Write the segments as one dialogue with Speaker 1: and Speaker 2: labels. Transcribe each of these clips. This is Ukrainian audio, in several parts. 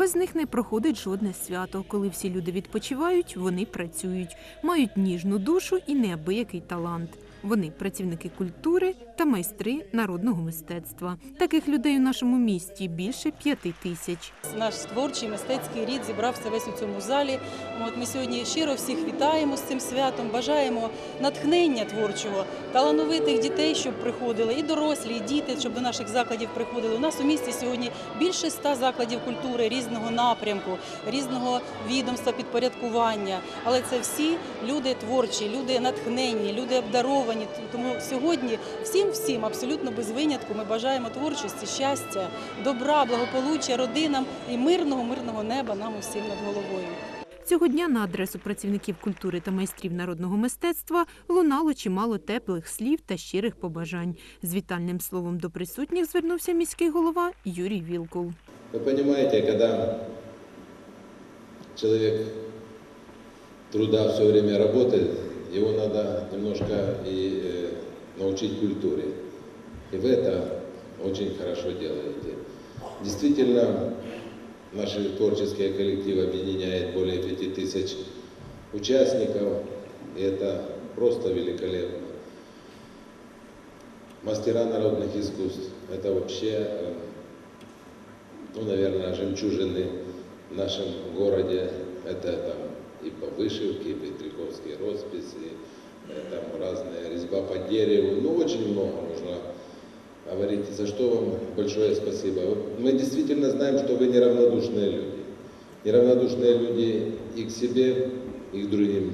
Speaker 1: Без них не проходить жодне свято. Коли всі люди відпочивають, вони працюють, мають ніжну душу і неабиякий талант. Вони працівники культури та майстри народного мистецтва. Таких людей у нашому місті більше п'яти тисяч.
Speaker 2: Наш творчий мистецький рід зібрався весь у цьому залі. От ми сьогодні щиро всіх вітаємо з цим святом. Бажаємо натхнення творчого, талановитих дітей, щоб приходили, і дорослі, і діти, щоб до наших закладів приходили. У нас у місті сьогодні більше ста закладів культури різного напрямку, різного відомства підпорядкування. Але це всі люди творчі, люди натхненні, люди обдаровані. Тому сьогодні всім, всім, абсолютно без винятку, ми бажаємо творчості, щастя, добра, благополуччя родинам і мирного, мирного неба нам усім над головою.
Speaker 1: Цього дня на адресу працівників культури та майстрів народного мистецтва лунало чимало теплих слів та щирих побажань. З вітальним словом до присутніх звернувся міський голова Юрій Вілкул.
Speaker 3: Вы понимаете, когда человек труда все время работает, его надо немножко и э, научить культуре. И вы это очень хорошо делаете. Действительно, наши творческие коллективы объединяет более пяти тысяч участников, и это просто великолепно. Мастера народных искусств – это вообще э, ну, наверное, жемчужины в нашем городе. Это там и по вышивке, и петриковские росписи, э, там разная резьба по дереву. Ну, очень много можно говорить. За что вам большое спасибо. Мы действительно знаем, что вы неравнодушные люди. Неравнодушные люди и к себе, и к другим.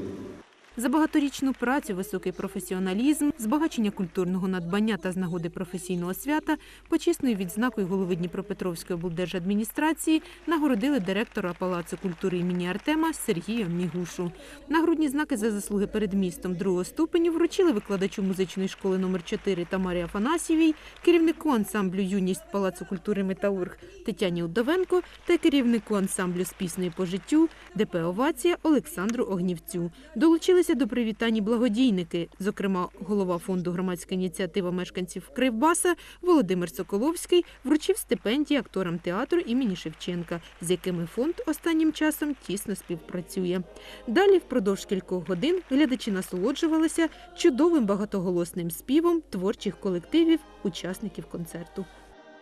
Speaker 1: За багаторічну працю, високий професіоналізм, збагачення культурного надбання та з нагоди професійного свята почесною відзнакою голови Дніпропетровської облдержадміністрації нагородили директора Палацу культури імені Артема Сергія Мігушу. Нагрудні знаки за заслуги перед містом другого ступеню вручили викладачу музичної школи номер 4 Тамарі Афанасьєвій, керівнику ансамблю Юність Палацу культури Металург Тетяні Удовенко та керівнику ансамблю з піснею по життю ДП Овація Олександру Огнівцю. Долучилися до привітань благодійники, зокрема, голова фонду громадська ініціатива мешканців Кривбаса Володимир Соколовський вручив стипендії акторам театру імені Шевченка, з якими фонд останнім часом тісно співпрацює. Далі, впродовж кількох годин, глядачі насолоджувалися чудовим багатоголосним співом творчих колективів учасників концерту.